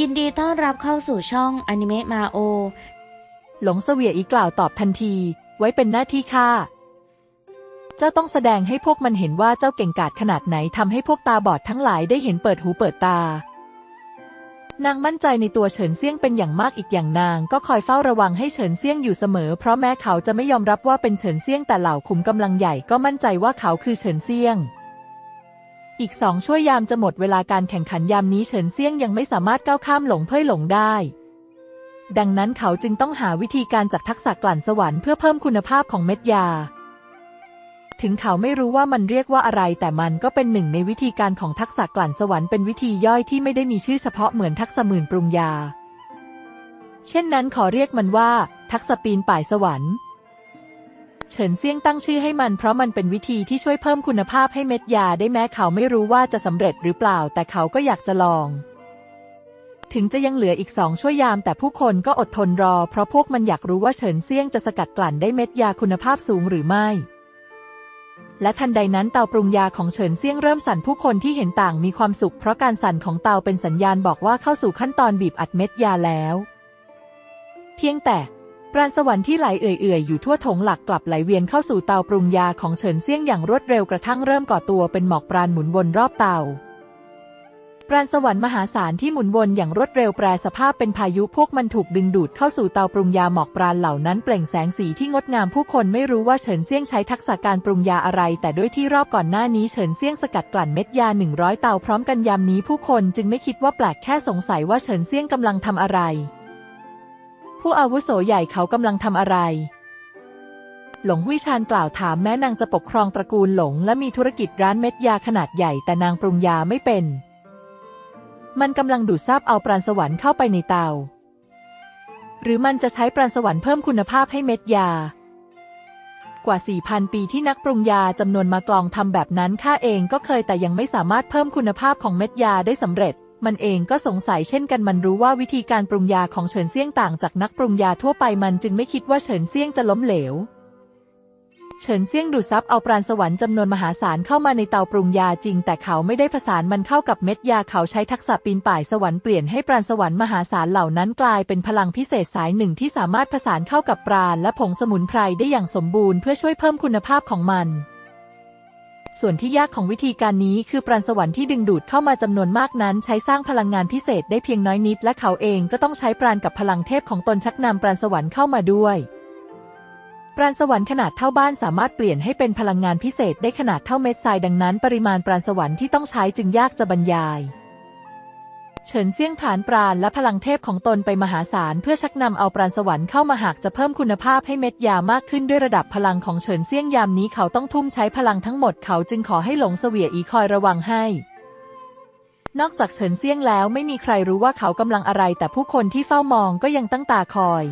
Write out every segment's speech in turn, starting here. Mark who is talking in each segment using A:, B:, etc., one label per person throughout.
A: ยินดีต้อนรับเข้าสู่ช่องอนิเมะมาโอ
B: หลงเสวียอีกล่าวตอบทันที ไว้เป็นหน้าที่ข้า เจ้าต้องแสดงให้พวกมันเห็นว่าเจ้าเก่งกาจขนาดไหนทำให้พวกตาบอดทั้งหลายได้เห็นเปิดหูเปิดตา นางมั่นใจในตัวเฉินเซี่ยงเป็นอย่างมากอีกอย่างนางก็คอยเฝ้าระวังให้เฉินเซี่ยงอยู่เสมอ เพราะแม้เขาจะไม่ยอมรับว่าเป็นเฉินเซี่ยงแต่เหล่าขุมกำลังใหญ่ก็มั่นใจว่าเขาคือเฉินเซี่ยง อีกสองช่วยยามจะหมดเวลาการแข่งขันยามนี้เฉินเซี่ยงยังไม่สามารถก้าวข้ามหลงเพ่ยหลงได้ ดังนั้นเขาจึงต้องหาวิธีการจากทักษะกลั่นสวรรค์เพื่อเพิ่มคุณภาพของเม็ดยา ถึงเขาไม่รู้ว่ามันเรียกว่าอะไร แต่มันก็เป็นหนึ่งในวิธีการของทักษะกลั่นสวรรค์เป็นวิธีย่อยที่ไม่ได้มีชื่อเฉพาะเหมือนทักษะหมื่นปรุงยา เช่นนั้นขอเรียกมันว่า ทักษะปีนป่ายสวรรค์ เฉินเซี่ยงตั้งชื่อให้มันเพราะมันเป็นวิธีที่ช่วยเพิ่มคุณภาพให้เม็ดยาได้แม้เขาไม่รู้ว่าจะสำเร็จหรือเปล่า แต่เขาก็อยากจะลอง ถึงจะยังเหลืออีกสองช่วยยามแต่ผู้คนก็อดทนรอ เพราะพวกมันอยากรู้ว่าเฉินเซี่ยงจะสกัดกลั่นได้เม็ดยาคุณภาพสูงหรือไม่และทันใดนั้นเตาปรุงยาของเฉินเซี่ยงเริ่มสั่นผู้คนที่เห็นต่างมีความสุข เพราะการสั่นของเตาเป็นสัญญาณบอกว่าเข้าสู่ขั้นตอนบีบอัดเม็ดยาแล้ว เพียงแต่ ปราณสวรรค์ที่ไหลเอื่อยๆ อยู่ทั่วถงหลักกลับไหลเวียนเข้าสู่เตาปรุงยาของเฉินเซี่ยงอย่างรวดเร็วกระทั่งเริ่มก่อตัวเป็นหมอกปราณหมุนวนรอบเตา ปราณสวรรค์มหาศาลที่หมุนวนอย่างรวดเร็วแปรสภาพเป็นพายุพวกมันถูกดึงดูดเข้าสู่เตาปรุงยาหมอกปราณเหล่านั้นเปล่งแสงสีที่งดงามผู้คนไม่รู้ว่าเฉินเซี่ยงใช้ทักษะการปรุงยาอะไร แต่ด้วยที่รอบก่อนหน้านี้เฉินเซี่ยงสกัดกลั่นเม็ดยาหนึ่งร้อยเตาพร้อมกันยามนี้ผู้คนจึงไม่คิดว่าแปลกแค่สงสัยว่าเฉินเซี่ยงกำลังทำอะไร ผู้อาวุโสใหญ่เขากำลังทำอะไร หลงหุยชานกล่าวถามแม้นางจะปกครองตระกูลหลง และมีธุรกิจร้านเม็ดยาขนาดใหญ่แต่นางปรุงยาไม่เป็น มันกำลังดูดซับเอาปราณสวรรค์เข้าไปในเตา หรือมันจะใช้ปราณสวรรค์เพิ่มคุณภาพให้เม็ดยา กว่า 4,000 ปีที่นักปรุงยาจำนวนมากลองทำแบบนั้นข้าเองก็เคยแต่ยังไม่สามารถเพิ่มคุณภาพของเม็ดยาได้สำเร็จ มันเองก็สงสัยเช่นกันมันรู้ว่าวิธีการปรุงยาของเฉินเซี่ยงต่างจากนักปรุงยาทั่วไปมันจึงไม่คิดว่าเฉินเซี่ยงจะล้มเหลว เฉินเซี่ยงดูดซับเอาปราณสวรรค์จำนวนมหาศาลเข้ามาในเตาปรุงยาจริง แต่เขาไม่ได้ผสานมันเข้ากับเม็ดยาเขาใช้ทักษะปีนป่ายสวรรค์เปลี่ยนให้ปราณสวรรค์มหาศาลเหล่านั้นกลายเป็นพลังพิเศษสายหนึ่งที่สามารถผสานเข้ากับปราณและผงสมุนไพรได้อย่างสมบูรณ์เพื่อช่วยเพิ่มคุณภาพของมัน ส่วนที่ยากของวิธีการนี้คือปราณสวรรค์ที่ดึงดูดเข้ามาจำนวนมากนั้น ใช้สร้างพลังงานพิเศษได้เพียงน้อยนิด และเขาเองก็ต้องใช้ปราณกับพลังเทพของตนชักนำปราณสวรรค์เข้ามาด้วย ปราณสวรรค์ขนาดเท่าบ้านสามารถเปลี่ยนให้เป็นพลังงานพิเศษได้ขนาดเท่าเม็ดทรายดังนั้น ปริมาณปราณสวรรค์ที่ต้องใช้จึงยากจะบรรยาย เฉินเซี่ยงผานปราณและพลังเทพของตนไปมหาศาลเพื่อชักนำเอาปราณสวรรค์เข้ามาหากจะเพิ่มคุณภาพให้เม็ดยามากขึ้นด้วยระดับพลังของเฉินเซี่ยงยามนี้เขาต้องทุ่มใช้พลังทั้งหมดเขาจึงขอให้หลงเสวียอีคอยระวังให้นอกจากเฉินเซี่ยงแล้วไม่มีใครรู้ว่าเขากำลังอะไร แต่ผู้คนที่เฝ้ามองก็ยังตั้งตาคอย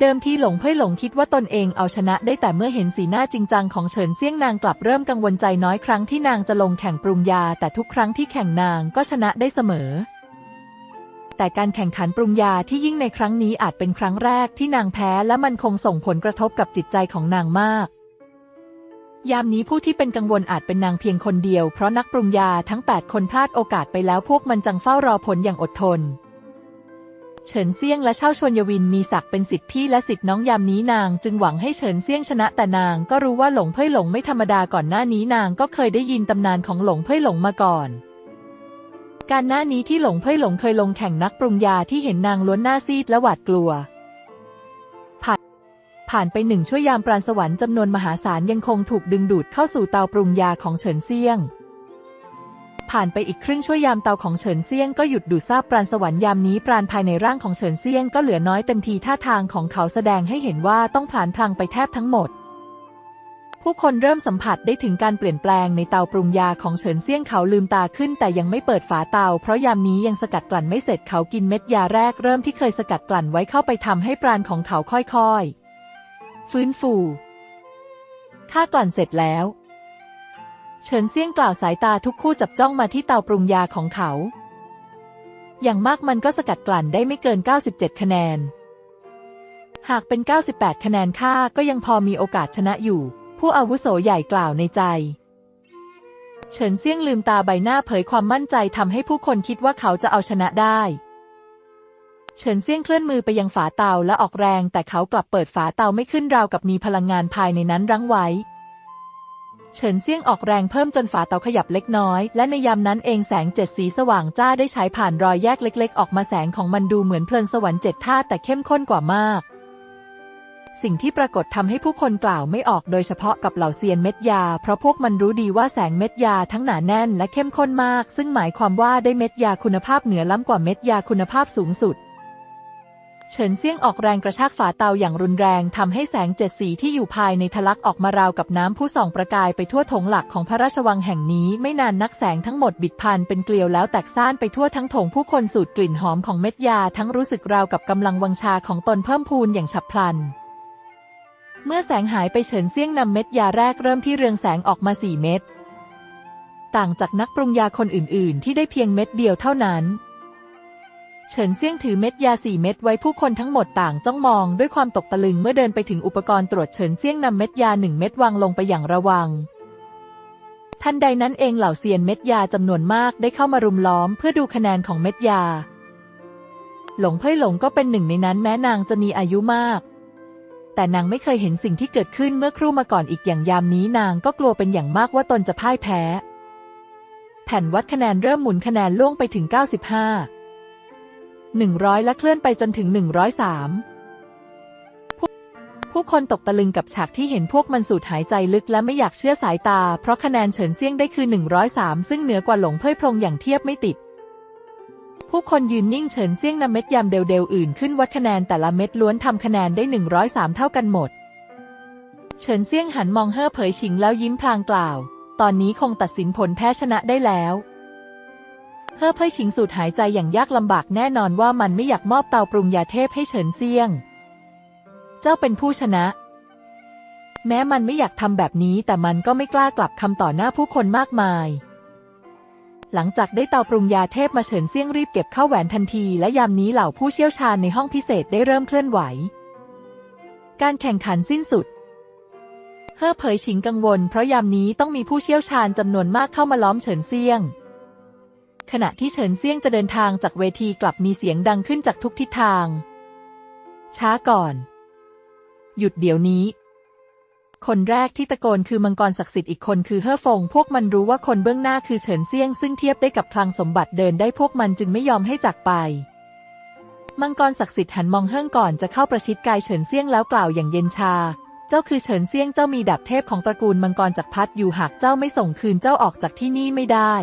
B: เดิมทีหลงเพ่ยหลงคิดว่าตนเองเอาชนะได้แต่เมื่อเห็นสีหน้าจริงจังของเฉินเซี่ยงนางกลับเริ่มกังวลใจน้อยครั้งที่นางจะลงแข่งปรุงยา แต่ทุกครั้งที่แข่งนางก็ชนะได้เสมอ แต่การแข่งขันปรุงยาที่ยิ่งในครั้งนี้อาจเป็นครั้งแรกที่นางแพ้และมันคงส่งผลกระทบกับจิตใจของนางมาก ยามนี้ผู้ที่เป็นกังวลอาจเป็นนางเพียงคนเดียวเพราะนักปรุงยาทั้ง 8 คนพลาดโอกาสไปแล้วพวกมันจังเฝ้ารอผลอย่างอดทน เฉินเซียงและเช่าชวนยวินมีศักดิ์เป็นสิทธิพี่และสิทธิน้องยามนี้นาง จึงหวังให้เฉินเซียงชนะแต่นางก็รู้ว่าหลงเพ่ยหลงไม่ธรรมดาก่อนหน้านี้นางก็เคยได้ยินตำนานของหลงเพ่ยหลงมาก่อนการหน้านี้ที่หลงเพ่ยหลงเคยลงแข่งนักปรุงยาที่เห็นนางล้วนหน้าซีดและหวาดกลัว ผ่านผ่านไปหนึ่งชั่วยามปราณสวรรค์จำนวนมหาศาลยังคงถูกดึงดูดเข้าสู่เตาปรุงยาของเฉินเซียง ผ่านไปอีกครึ่งชั่วยามเตาของเฉินเซียงก็หยุดดูดซาบปราณสวรรค์ยามนี้ปราณภายในร่างของเฉินเซียงก็เหลือน้อยเต็มทีท่าทางของเขาแสดงให้เห็นว่าต้องผลานพลังไปแทบทั้งหมดผู้คนเริ่มสัมผัสได้ถึงการเปลี่ยนแปลงในเตาปรุงยาของเฉินเซี่ยงเขาลืมตาขึ้น แต่ยังไม่เปิดฝาเตา เพราะยามนี้ยังสกัดกลั่นไม่เสร็จเขากินเม็ดยาแรกเริ่มที่เคยสกัดกลั่นไว้เข้าไปทำให้ปราณของเขาค่อยๆ ฟื้นฟูข้ากลั่นเสร็จแล้ว เฉินเซียงกล่าวสายตาทุกคู่จับจ้องมาที่เตาปรุงยาของเขา อย่างมากมันก็สกัดกลั่นได้ไม่เกิน 97 คะแนน หากเป็น 98 คะแนนค่าก็ยังพอมีโอกาสชนะอยู่ ผู้อาวุโสใหญ่กล่าวในใจ เฉินเซียงลืมตาใบหน้าเผยความมั่นใจทำให้ผู้คนคิดว่าเขาจะเอาชนะได้เฉินเซียงเคลื่อนมือไปยังฝาเตาและออกแรง แต่เขากลับเปิดฝาเตาไม่ขึ้นราวกับมีพลังงานภายในนั้นรั้งไว้ เฉินเซี่ยงออกแรงเพิ่มจนฝาเตาขยับเล็กน้อย และในยามนั้นเองแสงเจ็ดสีสว่างจ้าได้ฉายผ่านรอยแยกเล็ก ๆ ออกมาแสงของมันดูเหมือนเพลิงสวรรค์เจ็ดท่าแต่เข้มข้นกว่ามาก สิ่งที่ปรากฏทำให้ผู้คนกล่าวไม่ออกโดยเฉพาะกับเหล่าเซียนเม็ดยา เพราะพวกมันรู้ดีว่าแสงเม็ดยาทั้งหนาแน่นและเข้มข้นมาก ซึ่งหมายความว่าได้เม็ดยาคุณภาพเหนือล้ำกว่าเม็ดยาคุณภาพสูงสุด เฉินเซี่ยงออกแรงกระชากฝาเตาอย่างรุนแรงทำให้แสงเจ็ดสีที่อยู่ภายในทะลักออกมาราวกับน้ำผู้ส่องประกายไปทั่วถงหลักของพระราชวังแห่งนี้ ไม่นานนักแสงทั้งหมดบิดพันเป็นเกลียวแล้วแตกซ่านไปทั่วทั้งถงผู้คนสูดกลิ่นหอมของเม็ดยาทั้งรู้สึกราวกับกำลังวังชาของตนเพิ่มพูนอย่างฉับพลัน เมื่อแสงหายไปเฉินเซี่ยงนำเม็ดยาแรกเริ่มที่เรืองแสงออกมาสี่เม็ดต่างจากนักปรุงยาคนอื่น ๆ ที่ได้เพียงเม็ดเดียวเท่านั้น เฉินเซี่ยงถือเม็ดยาสี่เม็ดไว้ผู้คนทั้งหมดต่างจ้องมองด้วยความตกตะลึงเมื่อเดินไปถึงอุปกรณ์ตรวจเฉินเซี่ยงนำเม็ดยาหนึ่งเม็ดวางลงไปอย่างระวัง ทันใดนั้นเองเหล่าเซียนเม็ดยาจำนวนมากได้เข้ามารุมล้อมเพื่อดูคะแนนของเม็ดยา หลงเพ่ยหลงก็เป็นหนึ่งในนั้นแม้นางจะมีอายุมาก แต่นางไม่เคยเห็นสิ่งที่เกิดขึ้นเมื่อครู่มาก่อนอีกอย่างยามนี้นางก็กลัวเป็นอย่างมากว่าตนจะพ่ายแพ้ แผ่นวัดคะแนนเริ่มหมุนคะแนนล่วงไปถึง 95 100 และเคลื่อนไปจนถึง 103ผู้ผู้คนตกตะลึงกับฉากที่เห็นพวกมันสูดหายใจลึกและไม่อยากเชื่อสายตา เพราะคะแนนเฉินเซี่ยงได้คือ 103 ซึ่งเหนือกว่าหลงเพ่ยพรงอย่างเทียบไม่ติด ผู้คนยืนนิ่งเฉินเซี่ยงนำเม็ดยำเดวๆอื่นขึ้นวัดคะแนนแต่ละเม็ดล้วนทำคะแนนได้ 103 เท่ากันหมด เฉินเซี่ยงหันมองเฮ่อเผยฉิงแล้วยิ้มพลางกล่าว ตอนนี้คงตัดสินผลแพ้ชนะได้แล้ว เฮ่อเพ่ยฉิงสูดหายใจอย่างยากลำบากแน่นอนว่ามันไม่อยากมอบเตาปรุงยาเทพให้เฉินเซียง เจ้าเป็นผู้ชนะ แม้มันไม่อยากทำแบบนี้แต่มันก็ไม่กล้ากลับคำต่อหน้าผู้คนมากมาย หลังจากได้เตาปรุงยาเทพมาเฉินเซียงรีบเก็บเข้าแหวนทันที และยามนี้เหล่าผู้เชี่ยวชาญในห้องพิเศษได้เริ่มเคลื่อนไหว การแข่งขันสิ้นสุดเฮ่อเผยฉิงกังวลเพราะยามนี้ต้องมีผู้เชี่ยวชาญจำนวนมากเข้ามาล้อมเฉินเซียง ขณะที่เฉินเซี่ยงจะเดินทางจากเวทีกลับมีเสียงดังขึ้นจากทุกทิศทาง ช้าก่อน หยุดเดี๋ยวนี้ คนแรกที่ตะโกนคือมังกรศักดิ์สิทธิ์อีกคนคือเฮ่อฟง พวกมันรู้ว่าคนเบื้องหน้าคือเฉินเซี่ยง ซึ่งเทียบได้กับคลังสมบัติเดินได้พวกมันจึงไม่ยอมให้จากไป มังกรศักดิ์สิทธิ์หันมองเฮิ่งก่อนจะเข้าประชิดกายเฉินเซี่ยงแล้วกล่าวอย่างเย็นชาเจ้าคือเฉินเซียงเจ้ามีดาบเทพของตระกูลมังกรจักรพรรดิอยู่หากเจ้าไม่ส่งคืนเจ้าออกจากที่นี่ไม่ได้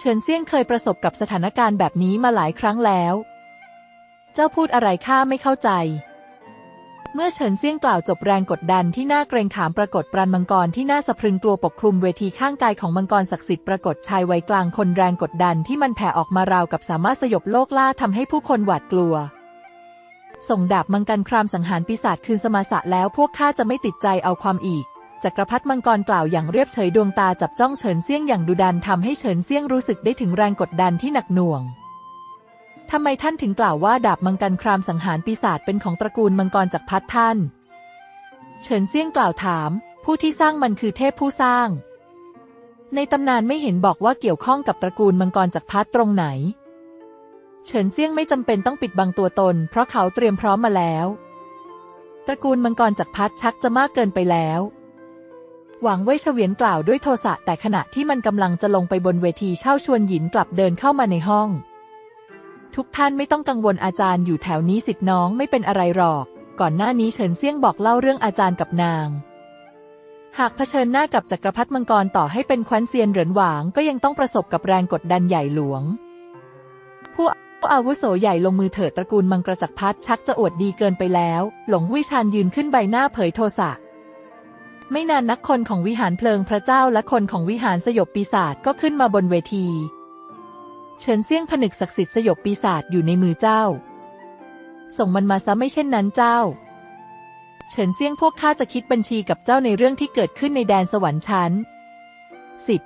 B: เฉินเซียงเคยประสบกับสถานการณ์แบบนี้มาหลายครั้งแล้ว เจ้าพูดอะไรข้าไม่เข้าใจ เมื่อเฉินเซียงกล่าวจบแรงกดดันที่น่าเกรงขามปรากฏปราณมังกรที่น่าสะพรึงกลัวปกคลุมเวทีข้างกายของมังกรศักดิ์สิทธิ์ปรากฏชายวัยกลางคนแรงกดดันที่มันแผ่ออกมาราวกับสามารถสยบโลกล่าทำให้ผู้คนหวาดกลัวส่งดาบมังกรครามสังหารปีศาจคืนสมาสะแล้วพวกข้าจะไม่ติดใจเอาความอีก จักรพรรดิมังกรกล่าวอย่างเรียบเฉยดวงตาจับจ้องเฉินเซี่ยงอย่างดุดันทำให้เฉินเซี่ยงรู้สึกได้ถึงแรงกดดันที่หนักหน่วงทำไมท่านถึงกล่าวว่าดาบมังกรครามสังหารปีศาจเป็นของตระกูลมังกรจักรพรรดิท่าน เฉินเซี่ยงกล่าวถาม ผู้ที่สร้างมันคือเทพผู้สร้าง ในตำนานไม่เห็นบอกว่าเกี่ยวข้องกับตระกูลมังกรจักรพรรดิตรงไหน เฉินเซี่ยงไม่จำเป็นต้องปิดบังตัวตน เพราะเขาเตรียมพร้อมมาแล้ว ตระกูลมังกรจักรพรรดิชักจะมากเกินไปแล้ว หวังเว่ยเฉวียนกล่าวด้วยโทสะแต่ขณะที่มันกำลังจะลงไปบนเวทีเช่าชวนหยินกลับเดินเข้ามาในห้อง ทุกท่านไม่ต้องกังวลอาจารย์อยู่แถวนี้สิทธิน้องไม่เป็นอะไรหรอก ก่อนหน้านี้เฉินเซี่ยงบอกเล่าเรื่องอาจารย์กับนาง หากเผชิญหน้ากับจักรพรรดิมังกรต่อให้เป็นคว้นเซียนเหรินหวางก็ยังต้องประสบกับแรงกดดันใหญ่หลวง ผู้อาวุโสใหญ่ลงมือเถิดตระกูลมังกรจักรพรรดิชักจะอวดดีเกินไปแล้ว หลงวิชานยืนขึ้นใบหน้าเผยโทสะ ไม่นานนักคนของวิหารเพลิงพระเจ้าและคนของวิหารสยบปีศาจก็ขึ้นมาบนเวที เฉินเซี่ยงผนึกศักดิ์สิทธิ์สยบปีศาจอยู่ในมือเจ้า ส่งมันมาซะไม่เช่นนั้นเจ้า เฉินเซี่ยงพวกข้าจะคิดบัญชีกับเจ้าในเรื่องที่เกิดขึ้นในแดนสวรรค์ชั้นสิบ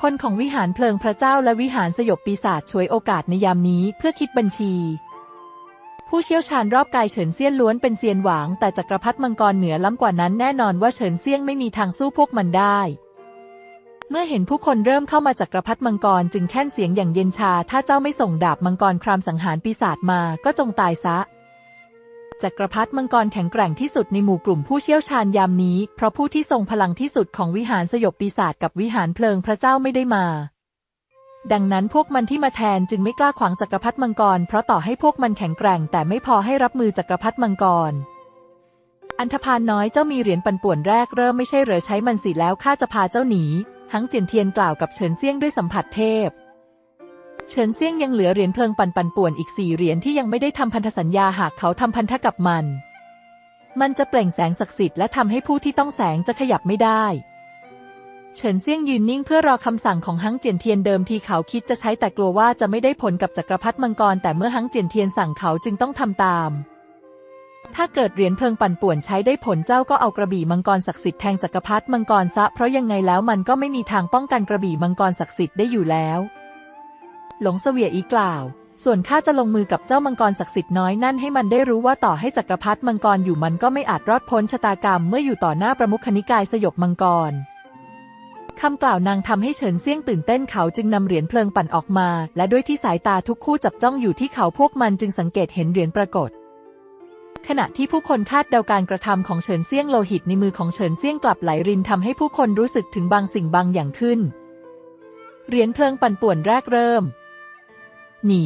B: คนของวิหารเพลิงพระเจ้าและวิหารสยบปีศาจช่วยโอกาสในยามนี้เพื่อคิดบัญชี ผู้เชี่ยวชาญรอบกายเฉินเซี่ยนล้วนเป็นเซียนหวาง แต่จักรพรรดิมังกรเหนือล้ำกว่านั้นแน่นอนว่าเฉินเซี่ยงไม่มีทางสู้พวกมันได้ เมื่อเห็นผู้คนเริ่มเข้ามาจากกระพัดมังกรจึงแค่นเสียงอย่างเย็นชา ถ้าเจ้าไม่ส่งดาบมังกรครามสังหารปีศาจมาก็จงตายซะจักรพรรดิมังกรแข็งแกร่งที่สุดในหมู่กลุ่มผู้เชี่ยวชาญยามนี้ เพราะผู้ที่ทรงพลังที่สุดของวิหารสยบปีศาจกับวิหารเพลิงพระเจ้าไม่ได้มา ดังนั้นพวกมันที่มาแทนจึงไม่กล้าขวางจักรพรรดิมังกร เพราะต่อให้พวกมันแข็งแกร่ง แต่ไม่พอให้รับมือจักรพรรดิมังกร อันธพาลน้อยเจ้ามีเหรียญปันป่วนแรกเริ่มไม่ใช่เหรอใช้มันสิแล้วข้าจะพาเจ้าหนีหังเจียนเทียนกล่าวกับเฉินเซียงด้วยสัมผัสเทพ เฉินเซียงยังเหลือเหรียญเพลิงปันปันป่วนอีกสี่เหรียญที่ยังไม่ได้ทำพันธสัญญาหากเขาทำพันธกับมัน มันจะเปล่งแสงศักดิ์สิทธิ์และทำให้ผู้ที่ต้องแสงจะขยับไม่ได้ เฉินเซี่ยงยืนนิ่งเพื่อรอคำสั่งของฮังเจียนเทียนเดิมทีเขาคิดจะใช้แต่กลัวว่าจะไม่ได้ผลกับจักรพรรดิมังกรแต่เมื่อฮังเจียนเทียนสั่งเขาจึงต้องทำตาม ถ้าเกิดเหรียญเพลิงปั่นป่วนใช้ได้ผลเจ้าก็เอากระบี่มังกรศักดิ์สิทธิ์แทงจักรพรรดิมังกรซะเพราะยังไงแล้วมันก็ไม่มีทางป้องกันกระบี่มังกรศักดิ์สิทธิ์ได้อยู่แล้ว หลงเสวียอีกล่าว ส่วนข้าจะลงมือกับเจ้ามังกรศักดิ์สิทธิ์น้อยนั่นให้มันได้รู้ว่าต่อให้จักรพรรดิมังกรอยู่มันก็ไม่อาจรอดพ้นชะตากรรมเมื่ออยู่ต่อหน้าประมุขนิกายสยบมังกร คำกล่าวนางทำให้เฉินเซี่ยงตื่นเต้นเขาจึงนำเหรียญเพลิงปั่นออกมา และด้วยที่สายตาทุกคู่จับจ้องอยู่ที่เขาพวกมันจึงสังเกตเห็นเหรียญปรากฏ ขณะที่ผู้คนคาดเดาการกระทำของเฉินเซี่ยงโลหิตในมือของเฉินเซี่ยงกลับไหลรินทำให้ผู้คนรู้สึกถึงบางสิ่งบางอย่างขึ้น เหรียญเพลิงปั่นป่วนแรกเริ่ม หนี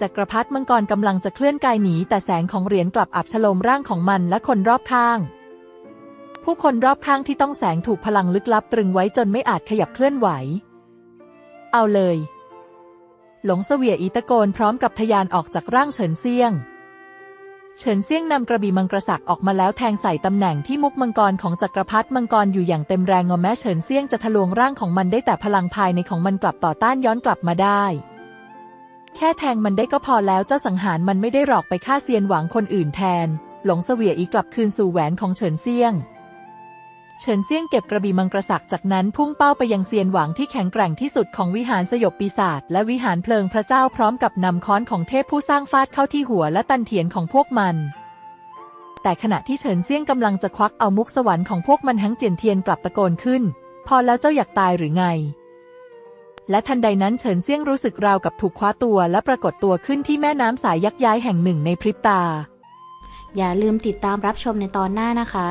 B: จักรพรรดิมังกรกำลังจะเคลื่อนกายหนีแต่แสงของเหรียญกลับอับฉโลมร่างของมันและคนรอบข้าง ผู้คนรอบข้างที่ต้องแสงถูกพลังลึกลับตรึงไว้จนไม่อาจขยับเคลื่อนไหว เอาเลย หลงเสวียอีตะโกนพร้อมกับทะยานออกจากร่างเฉินเซียง เฉินเซียงนำกระบี่มังกรสักออกมาแล้วแทงใส่ตำแหน่งที่มุกมังกรของจักรพรรดิมังกรอยู่อย่างเต็มแรงงอแม้เฉินเซียงจะทะลวงร่างของมันได้แต่พลังภายในของมันกลับต่อต้านย้อนกลับมาได้แค่แทงมันได้ก็พอแล้วเจ้าสังหารมันไม่ได้หลอกไปฆ่าเซียนหวังคนอื่นแทน หลงเสวียอีกลับคืนสู่แหวนของเฉินเซียง เฉินเซี่ยงเก็บกระบี่มังกรสักจากนั้นพุ่งเป้าไปยังเซียนหวังที่แข็งแกร่งที่สุดของวิหารสยบปีศาจและวิหารเพลิงพระเจ้าพร้อมกับนำค้อนของเทพผู้สร้างฟาดเข้าที่หัวและตันเถียนของพวกมัน แต่ขณะที่เฉินเซี่ยงกำลังจะควักเอามุกสวรรค์ของพวกมันทั้งเจียนเทียนกลับตะโกนขึ้น พอแล้วเจ้าอยากตายหรือไง และทันใดนั้นเฉินเซี่ยงรู้สึกราวกับถูกคว้าตัวและปรากฏตัวขึ้นที่แม่น้ำสายยักย้ายแห่งหนึ่งในพริบตา
A: อย่าลืมติดตามรับชมในตอนหน้านะคะ